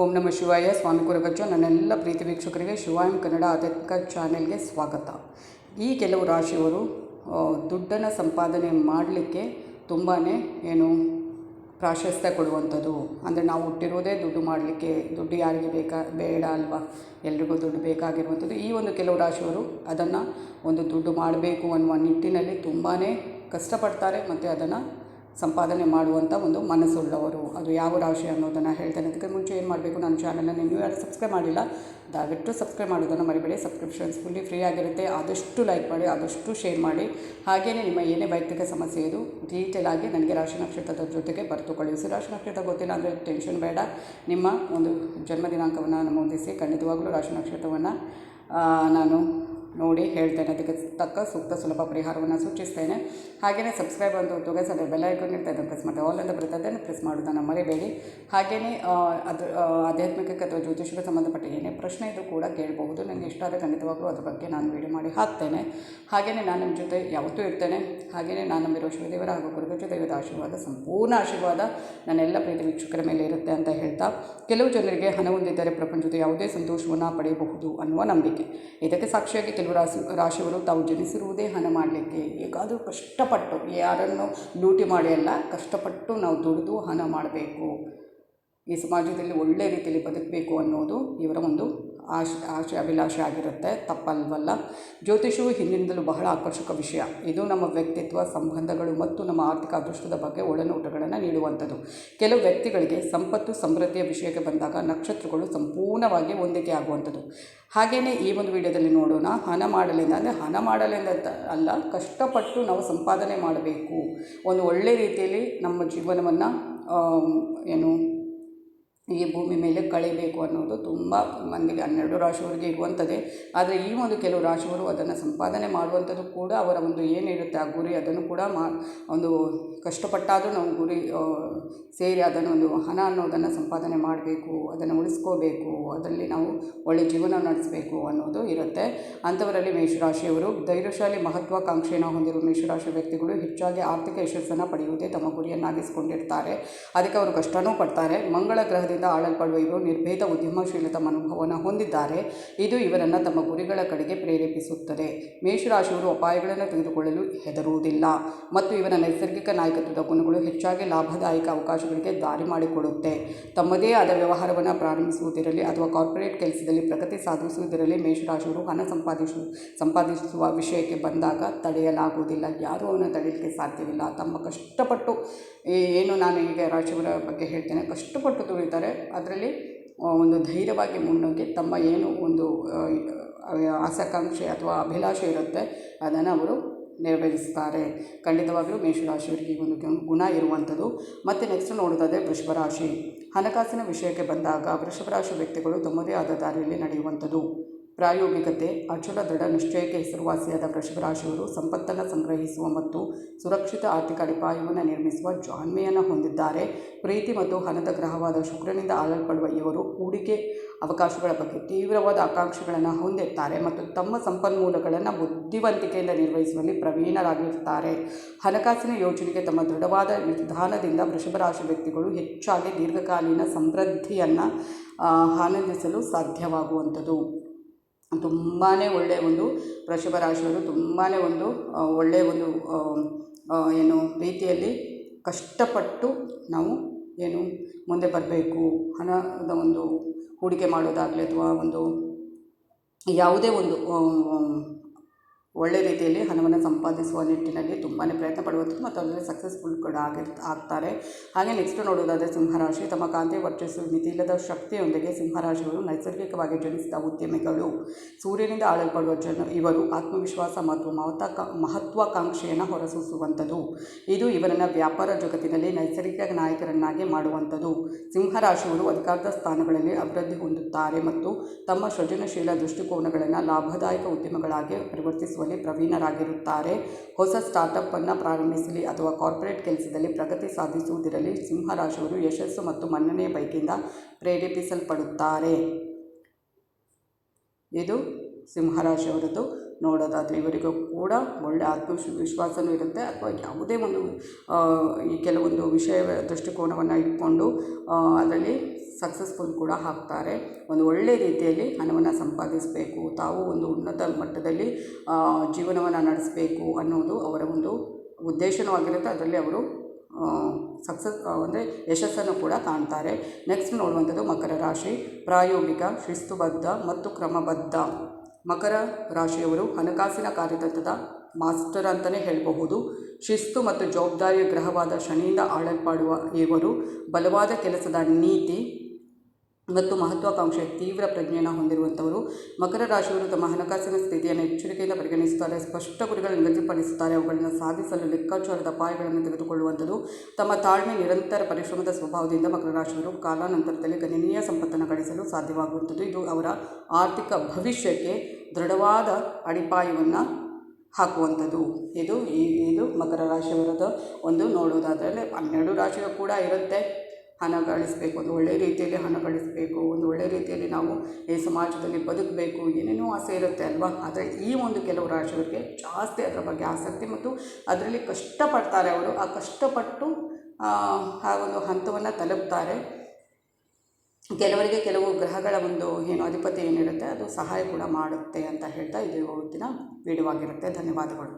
ಓಂ ನಮ ಶಿವಾಯ. ಸ್ವಾಮಿ ಕುರುಗಚ್ಚ ನನ್ನೆಲ್ಲ ಪ್ರೀತಿ ವೀಕ್ಷಕರಿಗೆ ಶಿವಾಯಂ ಕನ್ನಡ ಆಧ್ಯಾತ್ಮಿಕ ಚಾನೆಲ್ಗೆ ಸ್ವಾಗತ. ಈ ಕೆಲವು ರಾಶಿಯವರು ದುಡ್ಡನ್ನು ಸಂಪಾದನೆ ಮಾಡಲಿಕ್ಕೆ ತುಂಬಾ ಏನು ಪ್ರಾಶಸ್ತ್ಯ ಕೊಡುವಂಥದ್ದು. ಅಂದರೆ ನಾವು ಹುಟ್ಟಿರೋದೇ ದುಡ್ಡು ಮಾಡಲಿಕ್ಕೆ, ದುಡ್ಡು ಯಾರಿಗೆ ಬೇಕಾ, ಬೇಡ ಅಲ್ವಾ? ಎಲ್ರಿಗೂ ದುಡ್ಡು ಬೇಕಾಗಿರುವಂಥದ್ದು. ಈ ಒಂದು ಕೆಲವು ರಾಶಿಯವರು ಅದನ್ನು ಒಂದು ದುಡ್ಡು ಮಾಡಬೇಕು ಅನ್ನುವ ನಿಟ್ಟಿನಲ್ಲಿ ತುಂಬಾ ಕಷ್ಟಪಡ್ತಾರೆ. ಮತ್ತು ಅದನ್ನು ಸಂಪಾದನೆ ಮಾಡುವಂಥ ಒಂದು ಮನಸ್ಸುಳ್ಳವರು. ಅದು ಯಾವ ರಾಶಿ ಅನ್ನೋದನ್ನು ಹೇಳ್ತೇನೆ. ಅದಕ್ಕೆ ಮುಂಚೆ ಏನು ಮಾಡಬೇಕು? ನನ್ನ ಚಾನಲನ್ನು ನೀವು ಯಾರು ಸಬ್ಸ್ಕ್ರೈಬ್ ಮಾಡಿಲ್ಲ, ದಯವಿಟ್ಟು ಸಬ್ಸ್ಕ್ರೈಬ್ ಮಾಡೋದನ್ನು ಮರಿಬೇಡಿ. ಸಬ್ಸ್ಕ್ರಿಪ್ಷನ್ಸ್ ಫುಲ್ಲಿ ಫ್ರೀ ಆಗಿರುತ್ತೆ. ಆದಷ್ಟು ಲೈಕ್ ಮಾಡಿ, ಆದಷ್ಟು ಶೇರ್ ಮಾಡಿ. ಹಾಗೆಯೇ ನಿಮ್ಮ ಏನೇ ವೈಯಕ್ತಿಕ ಸಮಸ್ಯೆ ಇದು ಡೀಟೇಲ್ ಆಗಿ ನನಗೆ ರಾಶಿ ನಕ್ಷತ್ರದ ಜೊತೆಗೆ ಬರೆದು ಕಳುಹಿಸಿ ರಾಶಿ ನಕ್ಷತ್ರ ಗೊತ್ತಿಲ್ಲ ಅಂದರೆ ಟೆನ್ಷನ್ ಬೇಡ. ನಿಮ್ಮ ಒಂದು ಜನ್ಮ ದಿನಾಂಕವನ್ನು ನಮೂದಿಸಿ ಖಂಡಿತವಾಗಲೂ ರಾಶಿ ನಕ್ಷತ್ರವನ್ನು ನಾನು ನೋಡಿ ಹೇಳ್ತೇನೆ. ಅದಕ್ಕೆ ತಕ್ಕ ಸೂಕ್ತ ಸುಲಭ ಪರಿಹಾರವನ್ನು ಸೂಚಿಸ್ತೇನೆ. ಹಾಗೆಯೇ ಸಬ್ಸ್ಕ್ರೈಬ್ ಅಂತ ಸದ ಬೆಲ್ ಐಕಾನ್ ಇರ್ತದೆ ಪ್ರೆಸ್ ಮಾಡಿ ಆಲ್ ಅಂತ ಬರುತ್ತೆ ಅದನ್ನು ಪ್ರೆಸ್ ಮಾಡೋದನ್ನು ಮರಿಬೇಡಿ. ಹಾಗೆಯೇ ಅದು ಆಧ್ಯಾತ್ಮಿಕ ಆಧ್ಯಾತ್ಮಿಕಕ್ಕೆ ಅಥವಾ ಜ್ಯೋತಿಷಕ್ಕೆ ಸಂಬಂಧಪಟ್ಟ ಏನೇ ಪ್ರಶ್ನೆ ಇದ್ದರೂ ಕೂಡ ಕೇಳಬಹುದು. ನನಗೆ ಇಷ್ಟ ಆದರೆ ಖಂಡಿತವಾಗ್ಲೂ ಅದ್ರ ಬಗ್ಗೆ ನಾನು ವೀಡಿಯೋ ಮಾಡಿ ಹಾಕ್ತೇನೆ. ಹಾಗೆಯೇ ನಾನು ನಿಮ್ಮ ಜೊತೆ ಯಾವತ್ತೂ ಇರ್ತೇನೆ. ಹಾಗೆಯೇ ನಾನು ನಮ್ಮಿರುವ ಶಿವದೇವರ ಹಾಗೂ ಗುರುಗಜ ದೈವದ ಆಶೀರ್ವಾದ, ಸಂಪೂರ್ಣ ಆಶೀರ್ವಾದ ನನ್ನೆಲ್ಲ ಪ್ರೀತಿ ವೀಕ್ಷಕರ ಮೇಲೆ ಇರುತ್ತೆ ಅಂತ ಹೇಳ್ತಾ, ಕೆಲವು ಜನರಿಗೆ ಹಣ ಹೊಂದಿದ್ದರೆ ಪ್ರಪಂಚದ ಯಾವುದೇ ಸಂತೋಷವನ್ನು ಪಡೆಯಬಹುದು ಅನ್ನುವ ನಂಬಿಕೆ. ಇದಕ್ಕೆ ಸಾಕ್ಷಿಯಾಗಿ ಕೆಲವು ರಾಶಿ ರಾಶಿಯವರು ತಾವು ಜನಿಸಿರುವುದೇ ಹಣ ಮಾಡಲಿಕ್ಕೆ ಹೇಗಾದರೂ ಕಷ್ಟಪಟ್ಟು ಯಾರನ್ನು ಲೂಟಿ ಮಾಡಿ ಅಲ್ಲ, ಕಷ್ಟಪಟ್ಟು ನಾವು ದುಡಿದು ಹಣ ಮಾಡಬೇಕು. ಈ ಸಮಾಜದಲ್ಲಿ ಒಳ್ಳೆಯ ರೀತಿಯಲ್ಲಿ ಬದುಕಬೇಕು ಅನ್ನೋದು ಇವರ ಒಂದು ಆಶೆ ಆಶೆ ಅಭಿಲಾಷೆ ಆಗಿರುತ್ತೆ, ತಪ್ಪಲ್ವಲ್ಲ? ಜ್ಯೋತಿಷವು ಹಿಂದಿನಿಂದಲೂ ಬಹಳ ಆಕರ್ಷಕ ವಿಷಯ. ಇದು ನಮ್ಮ ವ್ಯಕ್ತಿತ್ವ, ಸಂಬಂಧಗಳು ಮತ್ತು ನಮ್ಮ ಆರ್ಥಿಕ ಅದೃಷ್ಟದ ಬಗ್ಗೆ ಒಳನೋಟಗಳನ್ನು ನೀಡುವಂಥದ್ದು. ಕೆಲವು ವ್ಯಕ್ತಿಗಳಿಗೆ ಸಂಪತ್ತು, ಸಮೃದ್ಧಿಯ ವಿಷಯಕ್ಕೆ ಬಂದಾಗ ನಕ್ಷತ್ರಗಳು ಸಂಪೂರ್ಣವಾಗಿ ಹೊಂದಿಕೆ ಆಗುವಂಥದ್ದು. ಹಾಗೆಯೇ ಈ ಒಂದು ವಿಡಿಯೋದಲ್ಲಿ ನೋಡೋಣ, ಹಣ ಮಾಡಲಿಂದ ಅಂದರೆ ಹಣ ಮಾಡಲಿಂದ ಅಲ್ಲ, ಕಷ್ಟಪಟ್ಟು ನಾವು ಸಂಪಾದನೆ ಮಾಡಬೇಕು. ಒಂದು ಒಳ್ಳೆಯ ರೀತಿಯಲ್ಲಿ ನಮ್ಮ ಜೀವನವನ್ನು ಏನು ಈ ಭೂಮಿ ಮೇಲೆ ಕಳಿಬೇಕು ಅನ್ನೋದು ತುಂಬ ಮಂದಿಗೆ, ಹನ್ನೆರಡು ರಾಶಿಯವರಿಗೆ ಇರುವಂಥದ್ದೇ ಆದರೆ ಈ ಒಂದು ಕೆಲವು ರಾಶಿಯವರು ಅದನ್ನು ಸಂಪಾದನೆ ಮಾಡುವಂಥದ್ದು ಕೂಡ ಅವರ ಒಂದು ಏನಿರುತ್ತೆ ಆ ಗುರಿ, ಅದನ್ನು ಕೂಡ ಮಾ, ಒಂದು ಕಷ್ಟಪಟ್ಟಾದರೂ ನಾವು ಗುರಿ ಸೇರಿ ಅದನ್ನು ಒಂದು ಹಣ ಅನ್ನೋದನ್ನು ಸಂಪಾದನೆ ಮಾಡಬೇಕು, ಅದನ್ನು ಉಳಿಸ್ಕೋಬೇಕು, ಅದರಲ್ಲಿ ನಾವು ಒಳ್ಳೆಯ ಜೀವನ ನಡೆಸಬೇಕು ಅನ್ನೋದು ಇರುತ್ತೆ. ಅಂಥವರಲ್ಲಿ ಮೇಷರಾಶಿಯವರು ಧೈರ್ಯಶಾಲಿ ಮಹತ್ವಾಕಾಂಕ್ಷೆಯನ್ನು ಹೊಂದಿರುವ ಮೇಷರಾಶಿ ವ್ಯಕ್ತಿಗಳು ಹೆಚ್ಚಾಗಿ ಆರ್ಥಿಕ ಯಶಸ್ಸನ್ನು ಪಡೆಯುವುದೇ ತಮ್ಮ ಗುರಿಯನ್ನಾಗಿಸಿಕೊಂಡಿರ್ತಾರೆ. ಅದಕ್ಕೆ ಅವರು ಕಷ್ಟನೂ ಪಡ್ತಾರೆ. ಮಂಗಳ ಗ್ರಹದಿಂದ ಆಳಲ್ಪಡುವ ಇವರು ನಿರ್ಭೇದ ಉದ್ಯಮಶೀಲತಾ ಮನೋಭಾವವನ್ನು ಹೊಂದಿದ್ದಾರೆ. ಇದು ಇವರನ್ನು ತಮ್ಮ ಗುರಿಗಳ ಕಡೆಗೆ ಪ್ರೇರೇಪಿಸುತ್ತದೆ. ಮೇಷರಾಶಿಯವರು ಅಪಾಯಗಳನ್ನು ತೆಗೆದುಕೊಳ್ಳಲು ಹೆದರುವುದಿಲ್ಲ ಮತ್ತು ಇವರ ನೈಸರ್ಗಿಕ ನಾಯಕತ್ವದ ಗುಣಗಳು ಹೆಚ್ಚಾಗಿ ಲಾಭದಾಯಕ ಅವಕಾಶಗಳಿಗೆ ದಾರಿ ಮಾಡಿಕೊಡುತ್ತೆ. ತಮ್ಮದೇ ಆದ ವ್ಯವಹಾರವನ್ನು ಪ್ರಾರಂಭಿಸುವುದಿರಲಿ ಅಥವಾ ಕಾರ್ಪೊರೇಟ್ ಕೆಲಸದಲ್ಲಿ ಪ್ರಗತಿ ಸಾಧಿಸುವುದರಲ್ಲಿ ಮೇಷರಾಶಿಯವರು ಹಣ ಸಂಪಾದಿಸು, ಸಂಪಾದಿಸುವ ವಿಷಯಕ್ಕೆ ಬಂದಾಗ ತಡೆಯಲಾಗುವುದಿಲ್ಲ. ಯಾರೂ ಅವನ್ನ ತಡೆಯಲಿಕ್ಕೆ ಸಾಧ್ಯವಿಲ್ಲ. ತಮ್ಮ ಕಷ್ಟಪಟ್ಟು ಏನು ನಾನು ಈಗ ರಾಶಿಯವರ ಬಗ್ಗೆ ಹೇಳ್ತೇನೆ. ಕಷ್ಟಪಟ್ಟು ದುಡಿತಾರೆ. ಅದರಲ್ಲಿ ಒಂದು ಧೈರ್ಯವಾಗಿ ಮುನ್ನುಗ್ಗಿ ತಮ್ಮ ಏನು ಒಂದು ಆಸಕಾಂಕ್ಷೆ ಅಥವಾ ಅಭಿಲಾಷೆ ಇರುತ್ತೆ, ಅದನ್ನು ಅವರು ನೆರವೇರಿಸ್ತಾರೆ. ಖಂಡಿತವಾಗಲೂ ಮೇಷರಾಶಿಯವರಿಗೆ ಒಂದು ಗುಣ ಇರುವಂಥದ್ದು. ಮತ್ತು ನೆಕ್ಸ್ಟ್ ನೋಡೋದಾದರೆ ವೃಷಭ ರಾಶಿ ಹಣಕಾಸಿನ ವಿಷಯಕ್ಕೆ ಬಂದಾಗ ವೃಷಭ ರಾಶಿ ವ್ಯಕ್ತಿಗಳು ತಮ್ಮದೇ ಆದ ದಾರಿಯಲ್ಲಿ ನಡೆಯುವಂಥದ್ದು. ಪ್ರಾಯೋಗಿಕತೆ, ಅಚಲ ದೃಢ ನಿಶ್ಚಯಕ್ಕೆ ಹೆಸರುವಾಸಿಯಾದ ವೃಷಭ ರಾಶಿಯವರು ಸಂಪತ್ತನ್ನು ಸಂಗ್ರಹಿಸುವ ಮತ್ತು ಸುರಕ್ಷಿತ ಆರ್ಥಿಕ ಅಡಿಪಾಯವನ್ನು ನಿರ್ಮಿಸುವ ಜಾಣ್ಮೆಯನ್ನು ಹೊಂದಿದ್ದಾರೆ. ಪ್ರೀತಿ ಮತ್ತು ಹಣದ ಗ್ರಹವಾದ ಶುಕ್ರನಿಂದ ಆಳಲ್ಪಡುವ ಇವರು ಹೂಡಿಕೆ ಅವಕಾಶಗಳ ಬಗ್ಗೆ ತೀವ್ರವಾದ ಆಕಾಂಕ್ಷೆಗಳನ್ನು ಹೊಂದಿರ್ತಾರೆ ಮತ್ತು ತಮ್ಮ ಸಂಪನ್ಮೂಲಗಳನ್ನು ಬುದ್ಧಿವಂತಿಕೆಯಿಂದ ನಿರ್ವಹಿಸುವಲ್ಲಿ ಪ್ರವೀಣರಾಗಿರ್ತಾರೆ. ಹಣಕಾಸಿನ ಯೋಜನೆಗೆ ತಮ್ಮ ದೃಢವಾದ ವಿಧಾನದಿಂದ ವೃಷಭ ರಾಶಿ ವ್ಯಕ್ತಿಗಳು ಹೆಚ್ಚಾಗಿ ದೀರ್ಘಕಾಲೀನ ಸಮೃದ್ಧಿಯನ್ನು ಆನಂದಿಸಲು ಸಾಧ್ಯವಾಗುವಂಥದ್ದು ತುಂಬಾ ಒಳ್ಳೆಯ ಒಂದು ವೃಷಭ ರಾಶಿಯವರು ತುಂಬಾ ಒಂದು ಒಳ್ಳೆಯ ಒಂದು ಏನು ರೀತಿಯಲ್ಲಿ ಕಷ್ಟಪಟ್ಟು ನಾವು ಏನು ಮುಂದೆ ಬರಬೇಕು. ಹಣದ ಒಂದು ಹೂಡಿಕೆ ಮಾಡೋದಾಗಲಿ ಅಥವಾ ಒಂದು ಯಾವುದೇ ಒಂದು ಒಳ್ಳೆ ರೀತಿಯಲ್ಲಿ ಹಣವನ್ನು ಸಂಪಾದಿಸುವ ನಿಟ್ಟಿನಲ್ಲಿ ತುಂಬಾ ಪ್ರಯತ್ನ ಪಡುವಂಥದ್ದು ಮತ್ತು ಅದರಲ್ಲಿ ಸಕ್ಸಸ್ಫುಲ್ ಕೂಡ ಆಗಿರ್ ಆಗ್ತಾರೆ. ಹಾಗೆ ನೆಕ್ಸ್ಟ್ ನೋಡೋದಾದರೆ ಸಿಂಹರಾಶಿ ತಮ್ಮ ಕಾಂತಿ ವರ್ಚಸ್ಸು ಮಿತಿಯಿಲ್ಲದ ಶಕ್ತಿಯೊಂದಿಗೆ ಸಿಂಹರಾಶಿಗಳು ನೈಸರ್ಗಿಕವಾಗಿ ಜನಿಸಿದ ಉದ್ಯಮಿಗಳು. ಸೂರ್ಯನಿಂದ ಆಳಲ್ಪಡುವ ಜನ ಇವರು. ಆತ್ಮವಿಶ್ವಾಸ ಮತ್ತು ಮಹತ್ವಾಕ ಮಹತ್ವಾಕಾಂಕ್ಷೆಯನ್ನು ಹೊರಸೂಸುವಂಥದ್ದು. ಇದು ಇವರನ್ನು ವ್ಯಾಪಾರ ಜಗತ್ತಿನಲ್ಲಿ ನೈಸರ್ಗಿಕ ನಾಯಕರನ್ನಾಗಿ ಮಾಡುವಂಥದ್ದು. ಸಿಂಹರಾಶಿಯವರು ಅಧಿಕಾರದ ಸ್ಥಾನಗಳಲ್ಲಿ ಅಭಿವೃದ್ಧಿ ಹೊಂದುತ್ತಾರೆ ಮತ್ತು ತಮ್ಮ ಸೃಜನಶೀಲ ದೃಷ್ಟಿಕೋನಗಳನ್ನು ಲಾಭದಾಯಕ ಉದ್ಯಮಗಳಾಗಿ ಪರಿವರ್ತಿಸುವಲ್ಲಿ ಪ್ರವೀಣರಾಗಿರುತ್ತಾರೆ. ಹೊಸ ಸ್ಟಾರ್ಟಪ್ಪನ್ನು ಪ್ರಾರಂಭಿಸಲಿ ಅಥವಾ ಕಾರ್ಪೊರೇಟ್ ಕೆಲಸದಲ್ಲಿ ಪ್ರಗತಿ ಸಾಧಿಸುವುದಿರಲಿ, ಸಿಂಹರಾಶಿಯವರು ಯಶಸ್ಸು ಮತ್ತು ಮನ್ನಣೆಯ ಬೈಕಿಂದ ಪ್ರೇರೇಪಿಸಲ್ಪಡುತ್ತಾರೆ. ಇದು ಸಿಂಹರಾಶಿಯವರದ್ದು ನೋಡೋದಾದರೆ ಇವರಿಗೂ ಕೂಡ ಒಳ್ಳೆಯ ಆತ್ಮವಿಶ್ವಾಸವೂ ಇರುತ್ತೆ. ಅಥವಾ ಯಾವುದೇ ಒಂದು ಈ ಕೆಲವೊಂದು ವಿಷಯ ದೃಷ್ಟಿಕೋನವನ್ನು ಇಟ್ಕೊಂಡು ಅದರಲ್ಲಿ ಸಕ್ಸಸ್ಫುಲ್ ಕೂಡ ಆಗ್ತಾರೆ. ಒಂದು ಒಳ್ಳೆಯ ರೀತಿಯಲ್ಲಿ ಹಣವನ್ನು ಸಂಪಾದಿಸಬೇಕು. ತಾವು ಒಂದು ಉನ್ನತ ಮಟ್ಟದಲ್ಲಿ ಜೀವನವನ್ನು ನಡೆಸಬೇಕು ಅನ್ನೋದು ಅವರ ಒಂದು ಉದ್ದೇಶನೂ ಆಗಿರುತ್ತೆ. ಅದರಲ್ಲಿ ಅವರು ಸಕ್ಸಸ್ ಅಂದರೆ ಯಶಸ್ಸನ್ನು ಕೂಡ ಕಾಣ್ತಾರೆ. ನೆಕ್ಸ್ಟ್ ನೋಡುವಂಥದ್ದು ಮಕರ ರಾಶಿ. ಪ್ರಾಯೋಗಿಕ, ಶಿಸ್ತುಬದ್ಧ ಮತ್ತು ಕ್ರಮಬದ್ಧ. ಮಕರ ರಾಶಿಯವರು ಹಣಕಾಸಿನ ಕಾರ್ಯತಂತ್ರದ ಮಾಸ್ಟರ್ ಅಂತಲೇ ಹೇಳಬಹುದು. ಶಿಸ್ತು ಮತ್ತು ಜವಾಬ್ದಾರಿಯ ಗ್ರಹವಾದ ಶನಿಯಿಂದ ಆಳಲ್ಪಾಡುವ ಇವರು ಬಲವಾದ ಕೆಲಸದ ನೀತಿ ಮತ್ತು ಮಹತ್ವಾಕಾಂಕ್ಷೆ ತೀವ್ರ ಪ್ರಜ್ಞೆಯನ್ನು ಹೊಂದಿರುವಂಥವರು ಮಕರ ರಾಶಿಯವರು ತಮ್ಮ ಹಣಕಾಸಿನ ಸ್ಥಿತಿಯನ್ನು ಎಚ್ಚರಿಕೆಯಿಂದ ಪರಿಗಣಿಸುತ್ತಾರೆ, ಸ್ಪಷ್ಟ ಗುರಿಗಳನ್ನು ನಿಗದಿಪಡಿಸುತ್ತಾರೆ, ಅವುಗಳನ್ನು ಸಾಧಿಸಲು ಲೆಕ್ಕಾಚಾರದ ಅಪಾಯಗಳನ್ನು ತೆಗೆದುಕೊಳ್ಳುವಂಥದ್ದು ತಮ್ಮ ತಾಳ್ಮೆ ನಿರಂತರ ಪರಿಶ್ರಮದ ಸ್ವಭಾವದಿಂದ ಮಕರ ರಾಶಿಯವರು ಕಾಲಾನಂತರದಲ್ಲಿ ಗಣನೀಯ ಸಂಪತ್ತನ್ನು ಗಳಿಸಲು ಸಾಧ್ಯವಾಗುವಂಥದ್ದು. ಇದು ಅವರ ಆರ್ಥಿಕ ಭವಿಷ್ಯಕ್ಕೆ ದೃಢವಾದ ಅಡಿಪಾಯವನ್ನು ಹಾಕುವಂಥದ್ದು. ಇದು ಇದು ಮಕರ ರಾಶಿಯವರದ ಒಂದು ನೋಡುವುದಾದರೆ, ಹನ್ನೆರಡು ರಾಶಿಗಳು ಕೂಡ ಇರುತ್ತೆ. ಹಣ ಗಳಿಸಬೇಕು, ಒಂದು ಒಳ್ಳೆಯ ರೀತಿಯಲ್ಲಿ ಹಣ ಗಳಿಸಬೇಕು, ಒಂದು ಒಳ್ಳೆಯ ರೀತಿಯಲ್ಲಿ ನಾವು ಈ ಸಮಾಜದಲ್ಲಿ ಬದುಕಬೇಕು, ಏನೇನೋ ಆಸೆ ಇರುತ್ತೆ ಅಲ್ವಾ? ಆದರೆ ಈ ಒಂದು ಕೆಲವು ರಾಶಿಯವರಿಗೆ ಜಾಸ್ತಿ ಅದರ ಬಗ್ಗೆ ಆಸಕ್ತಿ ಮತ್ತು ಅದರಲ್ಲಿ ಕಷ್ಟಪಡ್ತಾರೆ ಅವರು. ಆ ಕಷ್ಟಪಟ್ಟು, ಆ ಒಂದು ಹಂತವನ್ನು ತಲುಪ್ತಾರೆ. ಕೆಲವರಿಗೆ ಕೆಲವು ಗ್ರಹಗಳ ಒಂದು ಏನು ಅಧಿಪತಿ ಏನಿರುತ್ತೆ, ಅದು ಸಹಾಯ ಕೂಡ ಮಾಡುತ್ತೆ ಅಂತ ಹೇಳ್ತಾ ಇದು ಇವತ್ತಿನ ವಿಡಿಯೋ ಆಗಿರುತ್ತೆ ಧನ್ಯವಾದಗಳು.